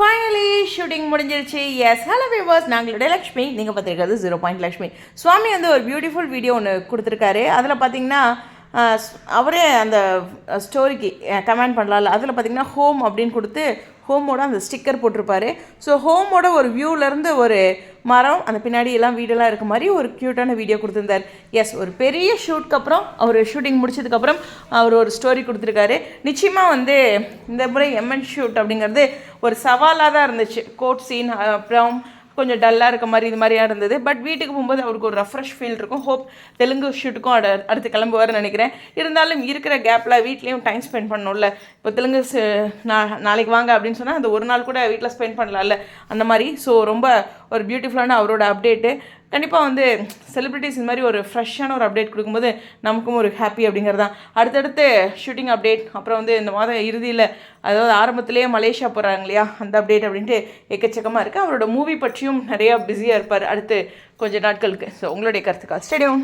Finally shooting முடிஞ்சிருச்சு. Yes hello viewers நாங்களுடைய லக்ஷ்மி. நீங்கள் பார்த்துருக்கிறது ஜீரோ பாயிண்ட் லக்ஷ்மி. சுவாமி வந்து ஒரு பியூட்டிஃபுல் வீடியோ ஒன்று கொடுத்துருக்காரு. அதில் பார்த்தீங்கன்னா அவரே அந்த ஸ்டோரிக்கு கமெண்ட் பண்ணலாம்ல. அதில் பார்த்தீங்கன்னா ஹோம் அப்படின்னு கொடுத்து ஹோமோட அந்த ஸ்டிக்கர் போட்டிருப்பாரு. ஸோ ஹோமோட ஒரு வியூவிலேருந்து ஒரு மரம் அந்த பின்னாடி எல்லாம் வீடெல்லாம் இருக்க மாதிரி ஒரு க்யூட்டான வீடியோ கொடுத்துருந்தார். எஸ் ஒரு பெரிய ஷூட்க்கு அப்புறம் அவர் ஷூட்டிங் முடிச்சதுக்கப்புறம் அவர் ஒரு ஸ்டோரி கொடுத்துருக்காரு. நிச்சயமாக வந்து இந்த முறை எம்என் ஷூட் அப்படிங்கிறது ஒரு சவாலாக தான் இருந்துச்சு. கோட் சீன் அப்புறம் கொஞ்சம் டல்லாக இருக்க மாதிரி இது மாதிரியா இருந்தது. பட் வீட்டுக்கு போகும்போது அவருக்கு ஒரு ரெஃப்ரெஷ் ஃபீல் இருக்கும். ஹோப் தெலுங்கு ஷூட்டுக்கும் அட அடுத்து கிளம்புவார்னு நினைக்கிறேன். இருந்தாலும் இருக்கிற கேப்பில் வீட்லேயும் டைம் ஸ்பெண்ட் பண்ணணும்ல. இப்போ தெலுங்கு நான் நாளைக்கு வாங்க அப்படின்னு சொன்னால் அந்த ஒரு நாள் கூட வீட்டில் ஸ்பெண்ட் பண்ணலாம்ல. அந்த மாதிரி. ஸோ ரொம்ப ஒரு பியூட்டிஃபுல்லான அவரோட அப்டேட்டு கண்டிப்பாக வந்து செலிப்ரிட்டிஸ் இந்த மாதிரி ஒரு ஃப்ரெஷ்ஷான ஒரு அப்டேட் கொடுக்கும்போது நமக்கும் ஒரு ஹாப்பி அப்படிங்கிறது. தான் அடுத்தடுத்து ஷூட்டிங் அப்டேட் அப்புறம் வந்து இந்த மாதம் இறுதியில் அதாவது ஆரம்பத்திலேயே மலேசியா போகிறாங்க இல்லையா அந்த அப்டேட் அப்படின்ட்டு எக்கச்சக்கமாக இருக்குது அவரோட மூவி பற்றியும் நிறையா பிஸியாக இருப்பார் அடுத்து கொஞ்ச நாட்களுக்கு. ஸோ உங்களுடைய கருத்துக்கா ஸ்டேடியம்